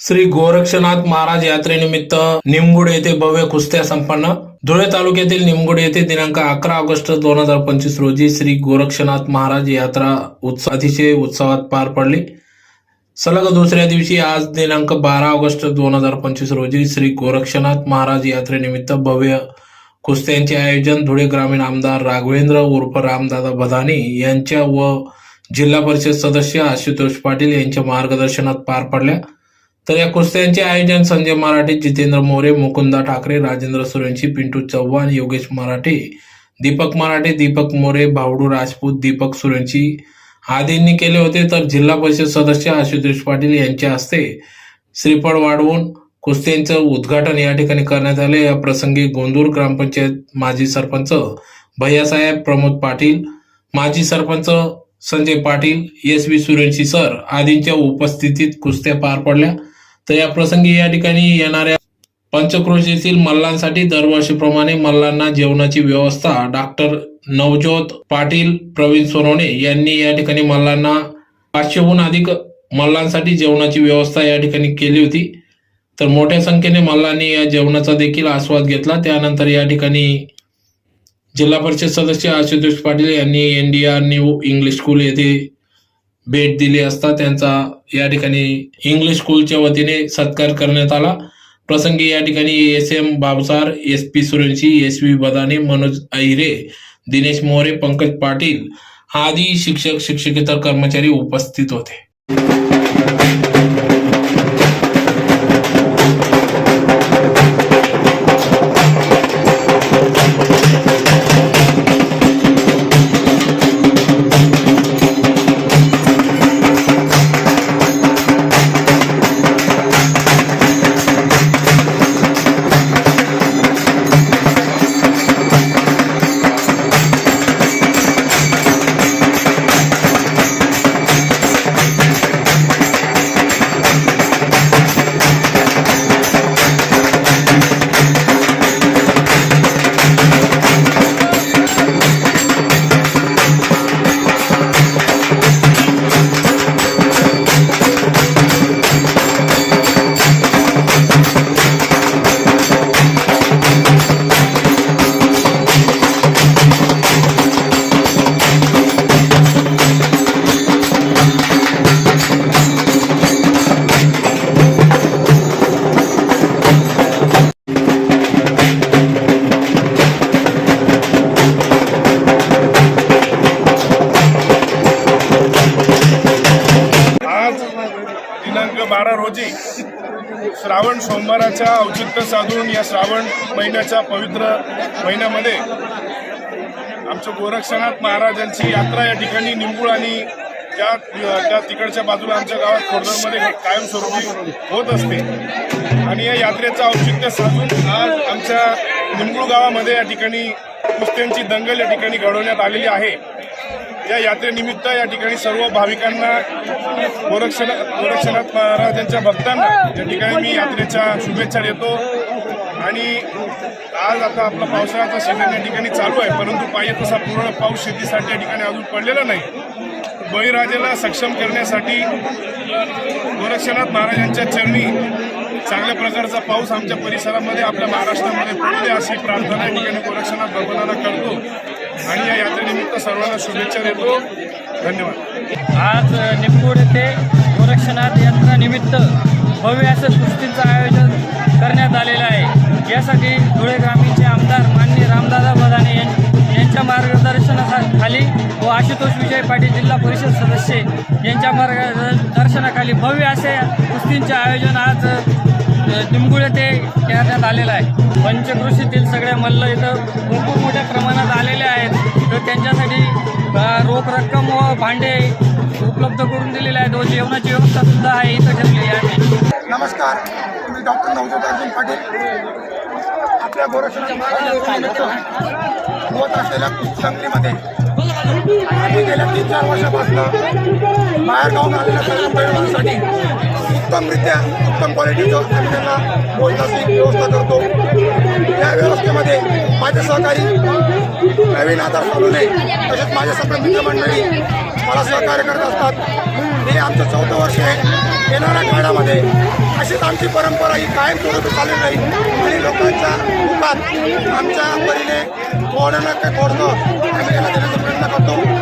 श्री गोरक्षनाथ महाराज यात्रेनिमित्त निमगुड येथे भव्य कुस्त्या संपन्न. धुळे तालुक्यातील निमगुड येथे दिनांक अकरा ऑगस्ट दोन हजार पंचवीस रोजी श्री गोरक्षनाथ महाराज यात्रा उत्सव अतिशय उत्सवात पार पडली. सलग दुसऱ्या दिवशी आज दिनांक बारा ऑगस्ट दोन हजार पंचवीस रोजी श्री गोरक्षनाथ महाराज यात्रेनिमित्त भव्य कुस्त्यांचे आयोजन धुळे ग्रामीण आमदार राघवेंद्र उर्फ रामदादा भदानी यांच्या व जिल्हा परिषद सदस्य आशुतोष पाटील यांच्या मार्गदर्शनात पार पडल्या. तर या कुस्त्यांचे आयोजन संजय मराठे जितेंद्र मोरे मुकुंदा ठाकरे राजेंद्र सुरेंशी पिंटू चव्हाण योगेश मराठे दीपक मराठे दीपक मोरे भावडू राजपूत दीपक सुरेंशी आदींनी केले होते. तर जिल्हा परिषद सदस्य आशुतोष पाटील यांच्या हस्ते श्रीफळ वाढवून कुस्त्यांचं उद्घाटन या ठिकाणी करण्यात आले. या प्रसंगी गोंदूर ग्रामपंचायत माजी सरपंच भैयासाहेब प्रमोद पाटील माजी sarpanch Sanjay Patil S V Surenshi sir आदींच्या उपस्थितीत कुस्त्या पार पडल्या. तर या प्रसंगी या ठिकाणी येणाऱ्या पंचक्रोशीतील मल्लांसाठी दरवर्षीप्रमाणे मल्लांना जेवणाची व्यवस्था डॉक्टर नवज्योत पाटील प्रवीण सोनवणे यांनी या ठिकाणी मल्लांना पाचशेहून अधिक मल्लांसाठी जेवणाची व्यवस्था या ठिकाणी केली होती. तर मोठ्या संख्येने मल्लांनी या जेवणाचा देखील आस्वाद घेतला. त्यानंतर या ठिकाणी जिल्हा परिषद सदस्य आशुतोष पाटील यांनी N D R new English school येथे भेट दिली असता त्यांचा या ठिकाणी इंग्लिश स्कूलच्या वतीने सत्कार करण्यात आला. प्रसंगी या ठिकाणी S M Babsar S P Surenshi S V Badane Manoj Ahire Dinesh More Pankaj Patil आदी शिक्षक शिक्षकेतर कर्मचारी उपस्थित होते. दिनांक बारा रोजी श्रावण सोमवाराच्या औचित्य साधून या श्रावण महिन्याच्या पवित्र महिन्यामध्ये आमच्या गोरक्षनाथ महाराजांची यात्रा या ठिकाणी निंबूळ आणि त्या त्या तिकडच्या बाजूला आमच्या गावात खोडदरमध्ये कायमस्वरूपी होत असते. आणि या यात्रेचं औचित्य साधून आज आमच्या निंबूळ गावामध्ये या ठिकाणी कुस्त्यांची दंगल या ठिकाणी घडवण्यात आलेली आहे. या यात्रेनिमित्त या ठिकाणी सर्व भाविकांना गोरक्षण गोरक्षनाथ महाराजांच्या भक्तांना या ठिकाणी मी यात्रेच्या शुभेच्छा देतो. आणि आज आता आपला पावसाळ्याचा सीझन या ठिकाणी चालू आहे परंतु पाहिजे तसा पूर्ण पाऊस शेतीसाठी या ठिकाणी अजून पडलेला नाही. बळीराजेला सक्षम करण्यासाठी गोरक्षनाथ महाराजांच्या चरणी चांगल्या प्रकारचा पाऊस आमच्या परिसरामध्ये आपल्या महाराष्ट्रामध्ये पडू दे अशी प्रार्थना या ठिकाणी गोरक्षनाथ भगवानाला करतो. आणि या यात्रेनिमित्त सर्वांना शुभेच्छा देतो. धन्यवाद. आज निमगुड येथे गोरक्षनाथ यात्रानिमित्त भव्य असं कुस्तीचं आयोजन करण्यात आलेलं आहे. यासाठी धुळे ग्रामीणचे आमदार माननीय रामदादा बदाने यां- यांच्या मार्गदर्शनाखाली व आशुतोष विजय पाटील जिल्हा परिषद सदस्य यांच्या मार्गदर्शनाखाली भव्य असे कुस्तींचे आयोजन आज अ, ते येथे आलेलं आहे. पंचकृषीतील सगळे मल्ल इथं भरपूर मोठ्या प्रमाणात आलेले आहेत. तर त्यांच्यासाठी रोख रक्कम व भांडे उपलब्ध करून दिलेले आहेत व जेवणाची व्यवस्था सुद्धा आहे इथं ठेवलेली आहे नमस्कार मी डॉक्टर नवजोत अर्जुन पाटील. आपल्या गोरक्षनाथ होत असलेल्या संगलीमध्ये आम्ही गेल्या तीन चार वर्षापासून बाहेर गावून आलेल्या सर्व पैलवानांसाठी उत्तमरित्या उत्तम क्वालिटीचं आम्ही त्यांना भोजनाची व्यवस्था करतो. या व्यवस्थेमध्ये माझे सहकारी नवीन आधार सोडूने तसेच माझे सगळे मित्रमंडळी मला सहकार्य करत असतात. हे आमचं चौथं वर्ष आहे. येणाऱ्या काळामध्ये अशीच आमची परंपरा ही कायम स्वरूपी चालू नाही आणि लोकांच्या मुखात आमच्या परीने थोडं ना काही थोडं आम्ही त्यांना देण्याचा प्रयत्न करतो.